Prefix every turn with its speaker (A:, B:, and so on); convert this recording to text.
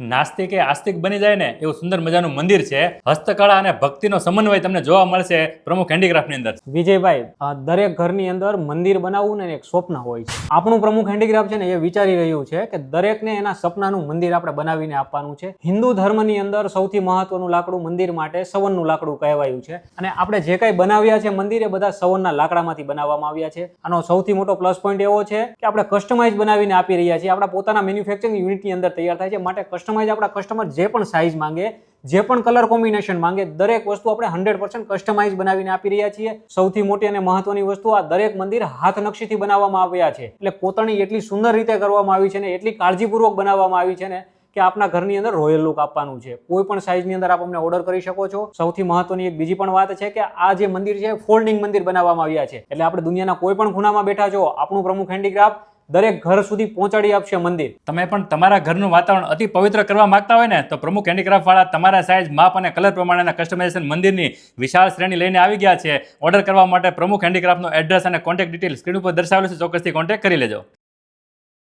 A: નાસ્તિક એ આસ્તિક બની જાય ને એવું સુંદર મજાનું મંદિર છે. હસ્તકળા અને ભક્તિનો સમન્વય તમને જોવા મળશે પ્રમુખ હેન્ડીક્રાફ્ટની અંદર.
B: વિજયભાઈ દરેક ઘરની અંદર મંદિર બનાવવું ને એક સ્વપ્ન હોય છે. આપણું પ્રમુખ હેન્ડીક્રાફ્ટ છે ને એ વિચારી રહ્યું છે કે દરેકને એના સપનાનું મંદિર આપણે બનાવીને આપવાનું છે. હિન્દુ ધર્મની અંદર સૌથી મહત્વનું લાકડું મંદિર માટે સવનનું લાકડું કહેવાયું છે. અને આપણે જે કાંઈ બનાવ્યા છે મંદિર એ બધા સવનના લાકડામાંથી બનાવવામાં આવ્યા છે. આનો સૌથી મોટો પ્લસ પોઈન્ટ એવો છે કે આપણે કસ્ટમાઇઝ બનાવીને આપી રહ્યા છીએ. આપણા પોતાના મેન્યુફેક્ચરિંગ યુનિટની અંદર તૈયાર થાય છે. માટે કસ્ટમાઇઝ આપણા કસ્ટમર જે પણ સાઇઝ માંગે, જે પણ કલર કોમ્બિનેશન માંગે, દરેક વસ્તુ આપણે હંડ્રેડ પર્સન્ટ કસ્ટમાઇઝ બનાવીને આપી રહ્યા છીએ. સૌથી મોટી અને મહત્વની વસ્તુ આ દરેક મંદિર હાથ નકશીથી બનાવવામાં આવ્યા છે. એટલે કોતરણી એટલી સુંદર રીતે કરવામાં આવી છે ને, એટલી કાળજીપૂર્વક બનાવવામાં આવી છે ને, કે આપના ઘરની અંદર રોયલ લુક આપવાનું છે. કોઈ પણ સાઇઝની અંદર આપ અમને ઓર્ડર કરી શકો છો. સૌથી મહત્વની એક બીજી પણ વાત છે કે આ જે મંદિર છે ફોલ્ડિંગ મંદિર બનાવવામાં આવ્યા છે. એટલે આપણે દુનિયાના કોઈ પણ ખૂણામાં બેઠા છો, આપણું પ્રમુખ હેન્ડીક્રાફ્ટ દરેક ઘર સુધી પહોંચાડી આપશે મંદિર.
A: તમે પણ તમારા ઘરનું વાતાવરણ અતિ પવિત્ર કરવા માંગતા હોય ને, તો પ્રમુખ હેન્ડીક્રાફ્ટ વાળા તમારા સાઇઝ માપ અને કલર પ્રમાણેના કસ્ટમાઇઝેશન મંદિરની વિશાળ શ્રેણી લઈને આવી ગયા છે. ઓર્ડર કરવા માટે પ્રમુખ હેન્ડીક્રાફ્ટનો એડ્રેસ અને કોન્ટેક્ટ ડિટેલ સ્ક્રીન ઉપર દર્શાવેલું છે. ચોક્કસથી કોન્ટેક્ટ કરી લેજો.